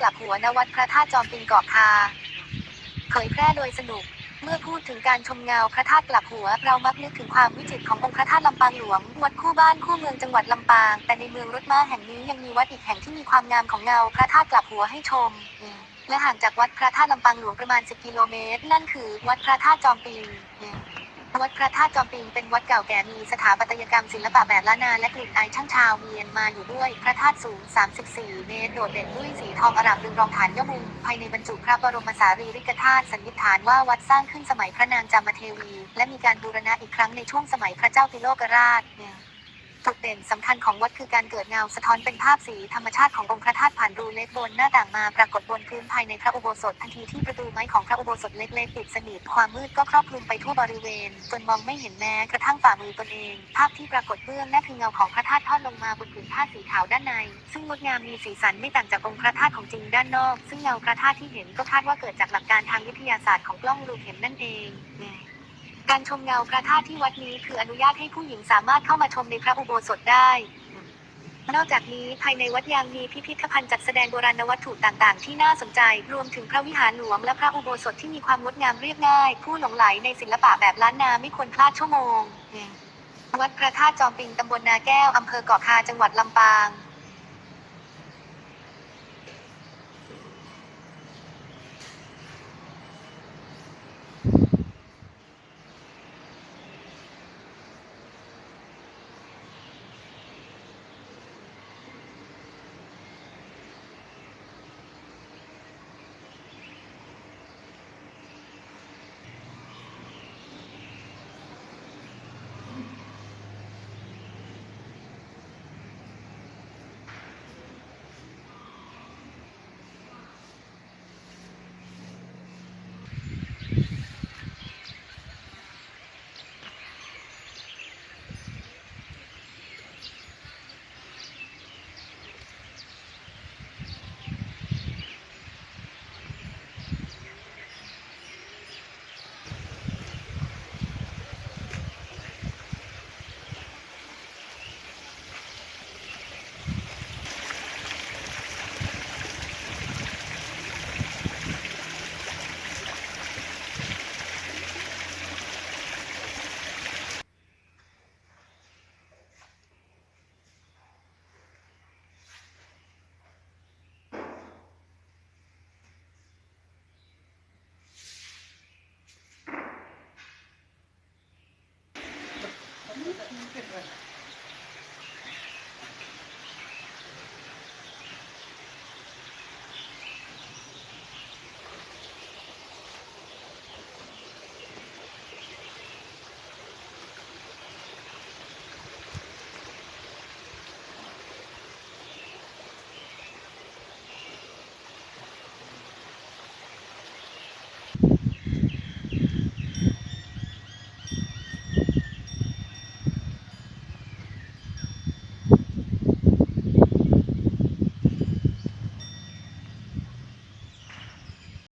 กลับหัวณวัดพระธาตุจอมปิงเกาะคาเผยแพร่โดยสนุก เมื่อพูดถึงการชมเงาพระธาตุกลับหัว เรามักนึกถึงความวิจิตรขององค์พระธาตุลำปางหลวง วัดคู่บ้านคู่เมืองจังหวัดลำปาง แต่ในเมืองรถม้าแห่งนี้ยังมีวัดอีกแห่งที่มีความงามของเงาพระธาตุกลับหัวให้ชม และห่างจากวัดพระธาตุลำปางหลวงประมาณ 10 กิโลเมตร นั่นคือ วัดพระธาตุจอมปิง วัดพระธาตุจอมปิงเป็นวัดเก่าแก่มีสถาปัตยกรรมศิลปะแบบล้านนาและกลิ่นอายช่างชาวเมียนมาอยู่ด้วย พระธาตุสูง 34 เมตร โดดเด่นด้วยสีทองอร่ามดึงรองฐานยอมุมภายในบรรจุพระบรมสารีริกธาตุสันนิษฐานว่าวัดสร้างขึ้นสมัยพระนางจามเทวี และมีการบูรณะอีกครั้งในช่วงสมัยพระเจ้าติโลกราช เด่นสำคัญของวัดคือการเกิดเงาสะท้อนเป็นภาพสีธรรมชาติขององค์พระธาตุผ่านรูเล็กบนหน้าต่างมาปรากฏบนพื้นภายในพระอุโบสถทันทีที่ประตูไม้ของพระอุโบสถเล็กๆปิดสนิทความมืดก็ครอบคลุมไปทั่วบริเวณจนมองไม่เห็นแม้กระทั่งฝ่ามือตนเอง ภาพที่ปรากฏเบื้องหน้าคือเงาของพระธาตุทอดลงมาบนผืนผ้าสีขาวด้านใน ซึ่งงดงามมีสีสันไม่ต่างจากองค์พระธาตุของจริงด้านนอก ซึ่งเงาพระธาตุที่เห็นก็คาดว่าเกิดจากหลักการทางวิทยาศาสตร์ของกล้องรูเข็มนั่นเอง การชมเงาพระธาตุที่วัดนี้คืออนุญาตให้ผู้หญิงสามารถเข้ามาชมในพระอุโบสถได้ นอกจากนี้ภายในวัดยังมีพิพิธภัณฑ์จัดแสดงโบราณวัตถุต่างๆ ที่น่าสนใจ รวมถึงพระวิหารหลวงและพระอุโบสถที่มีความงดงามเรียบง่าย ผู้หลงไหลในศิลปะแบบล้านนาไม่ควรพลาดชั่วโมง วัดพระธาตุจอมปิงตำบลนาแก้วอำเภอเกาะคาจังหวัดลำปาง